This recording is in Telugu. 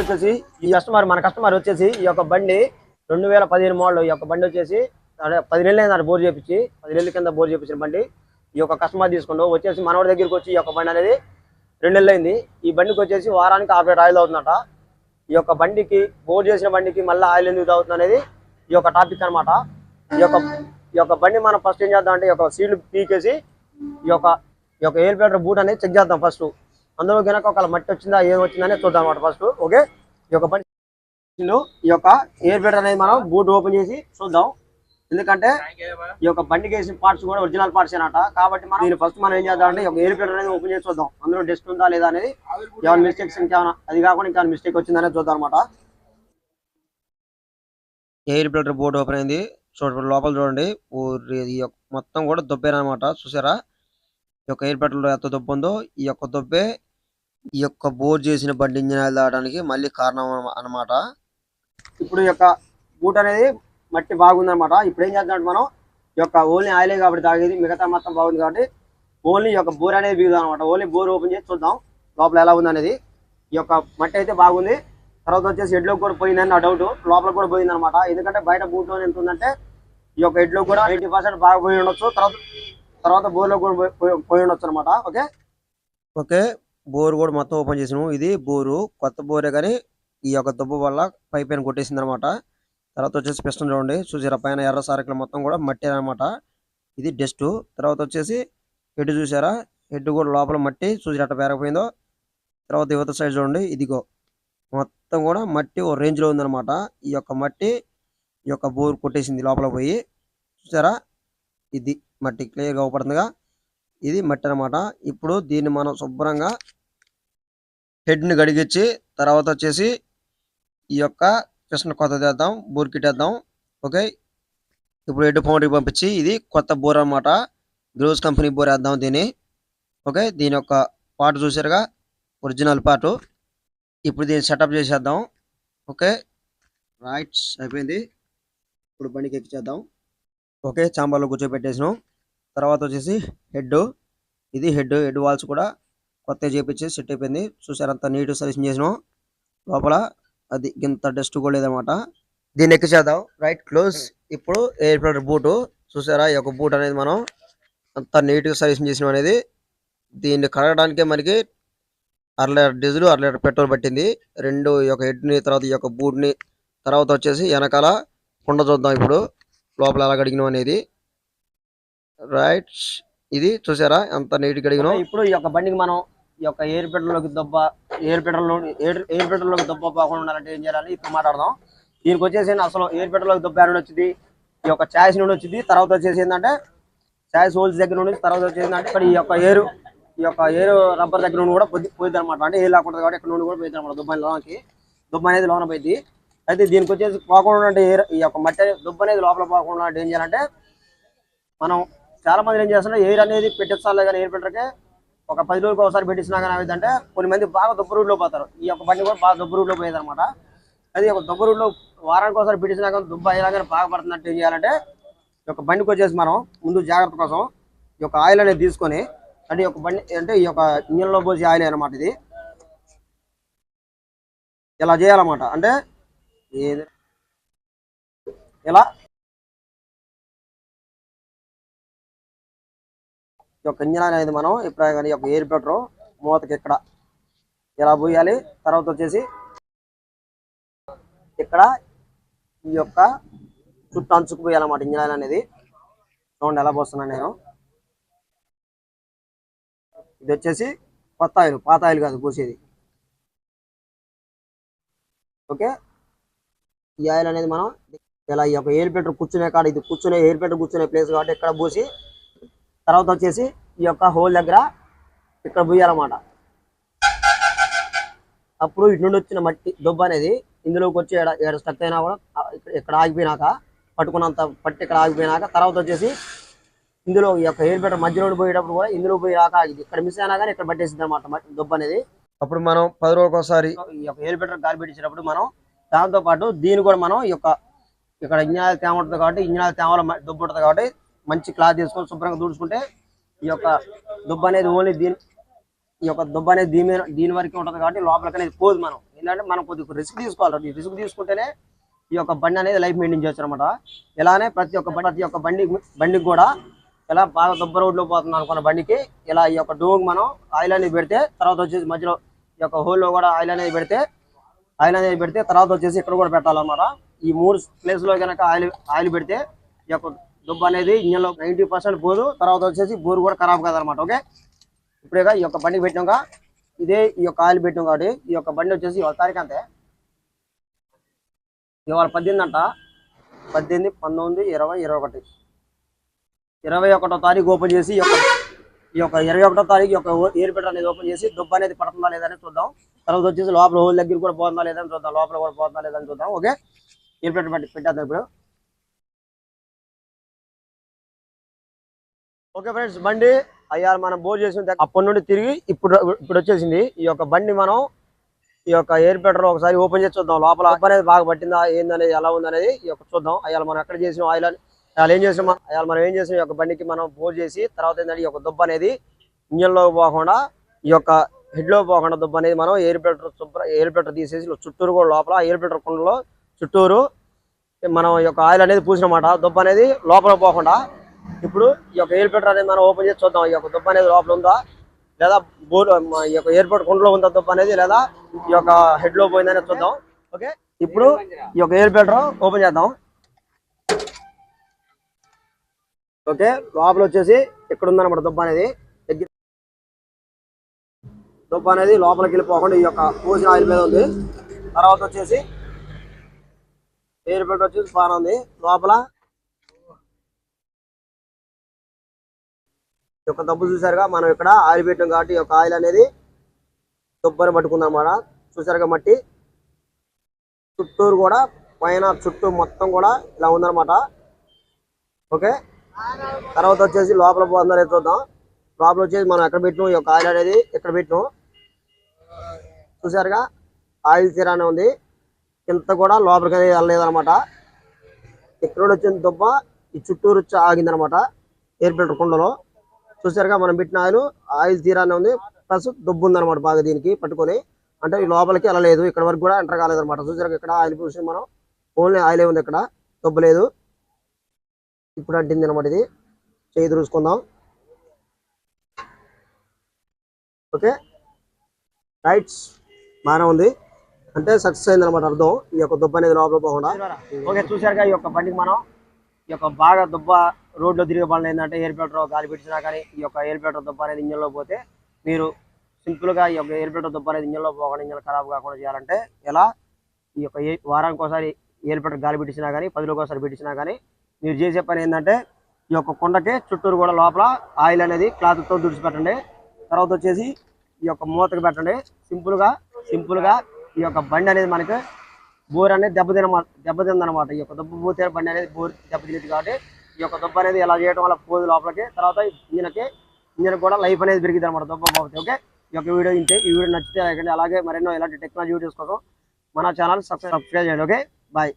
వచ్చేసి ఈ కస్టమర్ మన కస్టమర్ వచ్చేసి ఈ యొక్క బండి రెండు వేల పదిహేను మోడల్ ఈ యొక్క బండి వచ్చేసి అదే పది నెలలు అయింది బోర్ చేపించి పది కింద బోర్ చేపించిన బండి. ఈ యొక్క కస్టమర్ తీసుకుంటూ వచ్చేసి మనవాడి దగ్గరికి వచ్చి ఈ యొక్క బండి అనేది రెండు నెలలు అయింది. ఈ బండికి వచ్చేసి వారానికి ఆరు ఆయిల్ అవుతుందట. ఈ యొక్క బండికి బోర్ చేసిన బండికి మళ్ళీ ఆయిల్ ఎందుకు అవుతుంది అనేది ఈ యొక్క టాపిక్ అన్నమాట. ఈ యొక్క ఈ యొక్క బండి మనం ఫస్ట్ ఏం చేద్దాం అంటే ఈ యొక్క సీడ్లు పీకేసి ఈ యొక్క ఈ యొక్క ఎయిర్ ఫిల్టర్ బూట్ అనేది చెక్ చేద్దాం ఫస్ట్ అందులో కనుక ఒక మట్టి వచ్చిందా ఏం వచ్చిందనే చూద్దాం అనమాట ఫస్ట్ ఓకే ఈ యొక్క పని ఈ యొక్క ఎయిర్ ఫిల్టర్ అనేది మనం బూట్ ఓపెన్ చేసి చూద్దాం. ఎందుకంటే ఈ యొక్క బండికి వేసిన పార్ట్స్ కూడా ఒరిజినల్ పార్ట్స్ అనట కాబట్టి మనం దీన్ని ఫస్ట్ మనం ఏం చేద్దాం అంటే ఈ ఎయిర్ ఫిల్టర్ అనేది ఓపెన్ చేసి చూద్దాం. అందులో డస్ట్ ఉందా లేదా అనేది ఏమైనా మిస్టేక్స్ ఇంకేమైనా? అది కాకుండా ఇంకా మిస్టేక్ వచ్చిందనే చూద్దాం అనమాట ఎయిర్ ఫిల్టర్ బోర్డు ఓపెన్ అయింది. చూడండి లోపల చూడండి. ఈ మొత్తం కూడా దొబ్బేనమాట చూసారా? యొక్క ఎయిర్ ఎంత దొబ్బు ఉందో ఈ యొక్క దొబ్బే ఈ యొక్క బోర్ చేసిన బండి ఇంజిన్ ఆయిల్ తాగడానికి మళ్ళీ కారణం అన్నమాట. ఇప్పుడు ఈ యొక్క బూట్ అనేది మట్టి బాగుంది అనమాట ఇప్పుడు ఏం చేద్దాం మనం ఈ యొక్క ఓన్లీ ఆయిలే కాబట్టి తాగేది మిగతా మొత్తం బాగుంది కాబట్టి ఓన్లీ యొక్క బోర్ అనేది బిగుదాం అనమాట ఓన్లీ బోర్ ఓపెన్ చేసి చూద్దాం లోపల ఎలా ఉంది అనేది ఈ యొక్క మట్టి అయితే బాగుంది. తర్వాత వచ్చేసి హెడ్లో కూడా పోయిందని నా డౌట్. లోపల కూడా పోయింది అనమాట ఎందుకంటే బయట బూట్లో ఎంత ఉందంటే ఈ యొక్క హెడ్లో కూడా ఎయిటీ పర్సెంట్ బాగా పోయి ఉండొచ్చు. తర్వాత తర్వాత బోర్లో కూడా పోయి- పోయి- ఉండొచ్చు అనమాట ఓకే? ఓకే. బోర్ కూడా మొత్తం ఓపెన్ చేసినాము. ఇది బోరు. కొత్త బోరే కానీ ఈ యొక్క దుబ్బ వల్ల పైప్ పైన కొట్టేసింది అనమాట తర్వాత వచ్చేసి పిస్టన్ చూడండి. చూసారా పైన ఎర్ర సారకులు మొత్తం కూడా మట్టి అనమాట ఇది డస్ట్. తర్వాత వచ్చేసి హెడ్ చూసారా? హెడ్ కూడా లోపల మట్టి. చూసి అట్ట పేరకపోయిందో. తర్వాత యువత సైడ్ చూడండి. ఇదిగో. మొత్తం కూడా మట్టి ఓ రేంజ్లో ఉందన్నమాట. ఈ యొక్క మట్టి ఈ యొక్క బోర్ కొట్టేసింది లోపల పోయి. చూసారా? ఇది మట్టి క్లియర్గా అవుపడుతుందిగా. ఇది మట్టి అన్నమాట. ఇప్పుడు దీన్ని మనం శుభ్రంగా హెడ్ని కడిగించి గడిగించి తర్వాత వచ్చేసి ఈ యొక్క కృష్ణ కొత్త తెద్దాం బూర్కిట్టేద్దాం ఓకే? ఇప్పుడు హెడ్ ఫౌండరీ పంపించి ఇది కొత్త బోర్ అన్నమాట. గ్రోస్ కంపెనీ బోర్ వేద్దాం దీన్ని. ఓకే? దీని యొక్క పాట చూసారుగా? ఒరిజినల్ పాటు ఇప్పుడు దీన్ని సెటప్ చేసేద్దాం. ఓకే? రైట్స్ అయిపోయింది. ఇప్పుడు బండికి ఎక్కిచేద్దాం ఓకే చాంబర్లో కూర్చోబెట్టేసినాం. తర్వాత వచ్చేసి హెడ్. ఇది హెడ్ హెడ్ వాల్స్ కూడా కొత్త చేపించి సెట్ అయిపోయింది. చూసారు అంత నీట్ సర్వీసింగ్ చేసినాం. లోపల అది ఇంత డస్ట్ కూడా లేదనమాట దీన్ని ఎక్కిచేద్దాం రైట్ క్లోజ్. ఇప్పుడు ఎయిర్ ఫిల్టర్ బూట్. చూసారా ఈ యొక్క బూట్ అనేది మనం అంత నీట్గా సర్వీసింగ్ చేసినాం అనేది. దీన్ని కడగడానికే మనకి అర లీటర్ డీజిల్ అర లీటర్ పెట్రోల్ పట్టింది. రెండు ఈ యొక్క హెడ్ని తర్వాత ఈ యొక్క బూట్ని తర్వాత వచ్చేసి వెనకాల కుండ చూద్దాం ఇప్పుడు. లోపల ఎలా కడిగినాం అనేది. రైట్ ఇది చూసారా ఎంత నీట్ కడిగినాం. ఇప్పుడు ఈ యొక్క బండికి మనం ఈ యొక్క ఎయిర్ పెట్రోల్లోకి దెబ్బ ఎయిర్ పెట్రోల్ ఎయిర్ ఎయిర్ పెట్రోల్లోకి దెబ్బ పోకుండా ఉండాలంటే ఏం చేయాలి? ఇప్పుడు మాట్లాడదాం. దీనికి వచ్చేసి అసలు ఎయిర్ పెట్రోల్లోకి దెబ్బ నుండి వచ్చింది? ఈ యొక్క ఛాయిస్ నుండి వచ్చింది. తర్వాత వచ్చేసి ఏంటంటే ఛాయిస్ హోల్స్ దగ్గర నుండి తర్వాత వచ్చేసి ఏంటంటే ఇక్కడ ఈ యొక్క ఎయిర్ ఈ యొక్క ఎయిర్ రబ్బర్ దగ్గర నుండి కూడా పోయి పోయింది అనమాట అంటే ఎయిర్ లేకుండా కాబట్టి ఇక్కడ నుండి కూడా పోయింది అనమాట దుబ్బాయి లోనకి దుబ్బ అనేది లోన పోయింది అయితే దీనికి వచ్చేసి పోకుండా అంటే ఎయిర్ ఈ యొక్క మట్టి దుబ్బ అనేది లోపల పోకుండా అంటే ఏం చేయాలంటే మనం చాలా మంది ఏం చేస్తున్నారు ఎయిర్ అనేది పెట్టించాలి కానీ ఎయిర్ ఫిల్టర్కి ఒక పది రోజులకు ఒకసారి పెట్టించినా కానీ ఏమైందంటే కొన్ని మంది బాగా దుబ్బ రూట్లో పోతారు. ఈ యొక్క బండి కూడా బాగా దుబ్బ రూట్లో పోయేది అనమాట అది ఒక దుబ్బ రూట్లో వారానికి ఒకసారి పెట్టించినా కానీ దుబ్బ అయినా కానీ బాగా పడుతున్నట్టు ఏం చేయాలంటే ఈ యొక్క బండికి వచ్చేసి మనం ముందు జాగ్రత్త కోసం ఈ యొక్క ఆయిల్ అనేది తీసుకొని అంటే ఈ యొక్క బండి అంటే ఈ యొక్క ఇంజన్లో పోసి ఆయిల్ అనమాట ఇది. ఇలా చేయాలన్నమాట. అంటే ఏది? ఇలా ఈ యొక్క ఇంజన్ అనేది మనం ఇప్పుడు కానీ యొక్క ఎయిర్ ఫిల్టర్ మూతకి ఇక్కడ ఇలా పోయాలి? తర్వాత వచ్చేసి ఇక్కడ ఈ యొక్క చుట్టూ అంచుకుపోయాలన్నమాట ఇంజన్ ఆయిల్ అనేది. చూడండి ఎలా పోస్తున్నాను నేను. ఇది వచ్చేసి కొత్త ఆయిల్ పాత ఆయిల్ కాదు పోసేది. ఓకే? ఈ ఆయిల్ అనేది మనం ఇలా ఈ యొక్క ఎయిర్ ఫిల్టర్ కూర్చునే కాడ ఇది కూర్చునే ఎయిర్ ఫిల్టర్ కూర్చునే ప్లేస్ కాబట్టి ఇక్కడ పోసి తర్వాత వచ్చేసి ఈ యొక్క హోల్ దగ్గర ఇక్కడ పోయాలన్నమాట. అప్పుడు ఇటు నుండి వచ్చిన మట్టి దొబ్బ అనేది ఇందులోకి వచ్చి ఏడ స్టక్ అయినా కూడా ఇక్కడ- ఆగిపోయినాక పట్టుకున్నంత పట్టి ఇక్కడ ఆగిపోయినాక తర్వాత వచ్చేసి ఇందులో ఈ యొక్క ఎయిర్ ఫిల్టర్ మధ్యలో పోయేటప్పుడు కూడా ఇందులో పోయి రాక ఇది ఇక్కడ మిస్ అయినా కానీ ఇక్కడ పట్టేసింది అనమాట దొబ్బ అనేది. అప్పుడు మనం పది రోజులకు ఒకసారి ఈ యొక్క ఎయిర్ ఫిల్టర్ గాలి పెట్టించినప్పుడు మనం దాంతో పాటు దీన్ని కూడా మనం ఈ యొక్క ఇక్కడ ఇంజనాలు తేమ ఉంటుంది కాబట్టి ఇంజనాలు తేమలో దుబ్బు ఉంటుంది కాబట్టి మంచి క్లాత్ తీసుకొని శుభ్రంగా తుడుచుకుంటే ఈ యొక్క దుబ్బ అనేది ఓన్లీ దీని ఈ యొక్క దుబ్బ అనేది దీని మీద- దీని వరకు ఉంటుంది కాబట్టి లోపలికి అనేది పోదు మనం. ఏంటంటే మనం కొద్దిగా రిస్క్ తీసుకోవాలి. రిస్క్ తీసుకుంటేనే ఈ యొక్క బండి అనేది లైఫ్ మెయింటైన్ చేయొచ్చు అనమాట ఇలానే ప్రతి ఒక్క బండి ప్రతి ఒక్క బండి బండికి కూడా ఇలా బాగా దుబ్బ రోడ్లో పోతుంది అనుకున్న బండికి ఇలా ఈ యొక్క డోంగ్ మనం ఆయిల్ అనేది పెడితే తర్వాత వచ్చేసి మధ్యలో ఈ యొక్క హోల్లో కూడా ఆయిల్ అనేది పెడితే ఆయిల్ అనేది పెడితే తర్వాత వచ్చేసి ఇక్కడ కూడా పెట్టాలన్నమాట. ఈ మూడు ప్లేస్లో కనుక ఆయిల్ ఆయిల్ పెడితే ఈ యొక్క దుబ్బ అనేది ఇంజన్లో నైంటీ నైన్టీ పర్సెంట్ పోదు తర్వాత వచ్చేసి బోరు కూడా ఖరాబ్ కాదనమాట ఓకే? ఇప్పుడేగా ఈ యొక్క బండి పెట్టాక ఇదే ఈ యొక్క ఆయిల్ పెట్టాం కాబట్టి ఈ యొక్క బండి వచ్చేసి ఇవాళ తారీఖు అంతే. ఇవాళ పద్దెనిమిది అంట. పద్దెనిమిది పంతొమ్మిది ఇరవై ఇరవై ఒకటి. ఇరవై ఒకటో తారీఖు ఓపెన్ చేసి ఈ యొక్క ఈ యొక్క ఇరవై ఒకటో తారీఖు ఈ యొక్క ఎయిర్ పెట్ట అనేది ఓపెన్ చేసి దుబ్బ అనేది పడుతుందా లేదా చూద్దాం. తర్వాత వచ్చేసి లోపల హోల్ దగ్గర కూడా పోతుందా లేదా అని చూద్దాం. లోపల కూడా పోతుందా లేదా అని చూద్దాం. ఓకే? ఎయిర్ పెట్ట పెట్టి పెట్టేద్దాం ఇప్పుడు. ఓకే ఫ్రెండ్స్ బండి అయ్యా మనం బోర్ చేసిన అప్పటి నుండి తిరిగి ఇప్పుడు ఇప్పుడు వచ్చేసింది. ఈ యొక్క బండి మనం ఈ యొక్క ఎయిర్ పెట్రోల్ ఒకసారి ఓపెన్ చేసి చూద్దాం. లోపల అనేది బాగా పట్టిందా ఏందనేది ఎలా ఉందనేది ఈ యొక్క చూద్దాం. అయ్యాలి మనం ఎక్కడ చేసిన ఆయిల్ అని ఏం చేసినాం అయ్యాలి మనం ఏం చేసిన? ఈ యొక్క బండికి మనం బోర్ చేసి తర్వాత ఏంటంటే ఈ యొక్క దుబ్బ అనేది ఇంజన్ పోకుండా ఈ యొక్క హెడ్లో పోకుండా దుబ్బ అనేది మనం ఎయిర్ ఫిల్టర్ శుభ్ర ఎయిర్ ఫిల్టర్ తీసేసి చుట్టూరు కూడా లోపల ఎయిర్ ఫిల్టర్ కుండలో చుట్టూరు మనం ఈ యొక్క ఆయిల్ అనేది పూసినమాట. దుబ్బ అనేది లోపల పోకుండా ఇప్పుడు ఈ యొక్క ఎయిర్ ఫిల్టర్ అనేది మనం ఓపెన్ చేసి చూద్దాం. ఈ యొక్క దుబ్బ అనేది లోపల ఉందా? లేదా బోర్ ఈ యొక్క ఎయిర్పోర్ట్ కుండలో ఉందా దుబ్బ అనేది? లేదా ఈ యొక్క హెడ్లో చూద్దాం. ఓకే? ఇప్పుడు ఈ యొక్క ఎయిర్ ఫిల్టర్ ఓపెన్ చేద్దాం. ఓకే? లోపల వచ్చేసి ఇక్కడ ఉందన్నమాట దుబ్బ అనేది? దుబ్బ అనేది లోపలికి వెళ్ళిపోకుండా ఈ యొక్క పోసిన ఆయిల్ మీద ఉంది. తర్వాత వచ్చేసి ఎయిర్ ఫిల్టర్ వచ్చేసి బాగా ఉంది. లోపల ఈ యొక్క దబ్బు చూసారుగా మనం ఇక్కడ ఆయిల్ పెట్టాం కాబట్టి ఈ యొక్క ఆయిల్ అనేది దుబ్బని పట్టుకుందాం అన్నమాట చూసారుగా మట్టి? చుట్టూరు కూడా పైన చుట్టూ మొత్తం కూడా ఇలా ఉందన్నమాట ఓకే? తర్వాత వచ్చేసి లోపల పోతుందా చూద్దాం. లోపల వచ్చేసి మనం ఎక్కడ పెట్టినాం? ఈ యొక్క ఆయిల్ అనేది ఇక్కడ పెట్టినాం? చూసారుగా ఆయిల్ తీరానే ఉంది. ఇంత కూడా లోపలికి అనేది వెళ్ళలేదనమాట ఇక్కడ నుండి వచ్చిన దుబ్బ ఈ చుట్టూరు ఆగిందనమాట ఎయిర్ ఫిల్టర్ కుండలో. చూసారుగా మనం పెట్టిన ఆయిల్. ఆయిల్ తీరానే ఉంది. ప్లస్ దుబ్బు ఉందనమాట బాగా దీనికి పట్టుకొని. అంటే ఈ లోపలికి వెళ్ళలేదు. ఇక్కడ వరకు కూడా ఎంటర్ కాలేదు అనమాట చూసారు ఇక్కడ ఆయిల్ పూసి మనం ఓన్లీ ఆయిల్ ఉంది ఇక్కడ. దుబ్బు లేదు. ఇప్పుడు అంటింది అనమాట ఇది. చేయి చూసుకుందాం ఓకే. రైట్స్ బాగానే ఉంది. అంటే సక్సెస్ అయింది అనమాట అర్థం. ఈ యొక్క దుబ్బ అనేది లోపల పోకుండా. ఓకే చూసారుగా ఈ యొక్క బండికి మనం. ఈ యొక్క బాగా దుబ్బ రోడ్లో తిరిగే బండ్లు ఏంటంటే ఎయిర్ ఫిల్టర్ గాలి పెట్టినా కానీ ఈ యొక్క ఎయిర్ ఫిల్టర్ దుబ్బ అనేది ఇంజన్లో పోతే మీరు సింపుల్గా ఈ యొక్క ఎయిర్ ఫిల్టర్ దుబ్బ అనేది ఇంజన్లో పోకుండా ఇంజన్ ఖరాబ్ కాకుండా చేయాలంటే ఎలా? ఈ యొక్క వారానికి ఒకసారి ఎయిర్ ఫిల్టర్ గాలి పెట్టించినా కానీ పదిలోకి ఒకసారి పెట్టించినా కానీ మీరు చేసే పని ఏంటంటే ఈ యొక్క కుండకి చుట్టూరు కూడా లోపల ఆయిల్ అనేది క్లాత్తో తుడిచిపెట్టండి తర్వాత వచ్చేసి ఈ యొక్క మూతకు పెట్టండి. సింపుల్ సింపుల్గా ఈ యొక్క బండి అనేది మనకి బోర్ అనేది దెబ్బతిన దెబ్బతింది అనమాట ఈ యొక్క దుబ్బ పోతే బండి అనేది బోర్ దెబ్బతినేది కాబట్టి ఈ యొక్క దుబ్బ అనేది ఇలా చేయడం వల్ల పోదు లోపలికి తర్వాత ఇంజన్కి ఇంజన్ కూడా లైఫ్ అనేది పెరిగింది అనమాట దుబ్బ పోతే ఓకే? ఈ యొక్క వీడియో ఇంతే. ఈ వీడియో నచ్చితే అలాగే మరెన్నో ఇలాంటి టెక్నాలజీ వీడియోస్ కోసం మన ఛానల్ సబ్స్క్రైబ్ చేయండి ఓకే? బాయ్.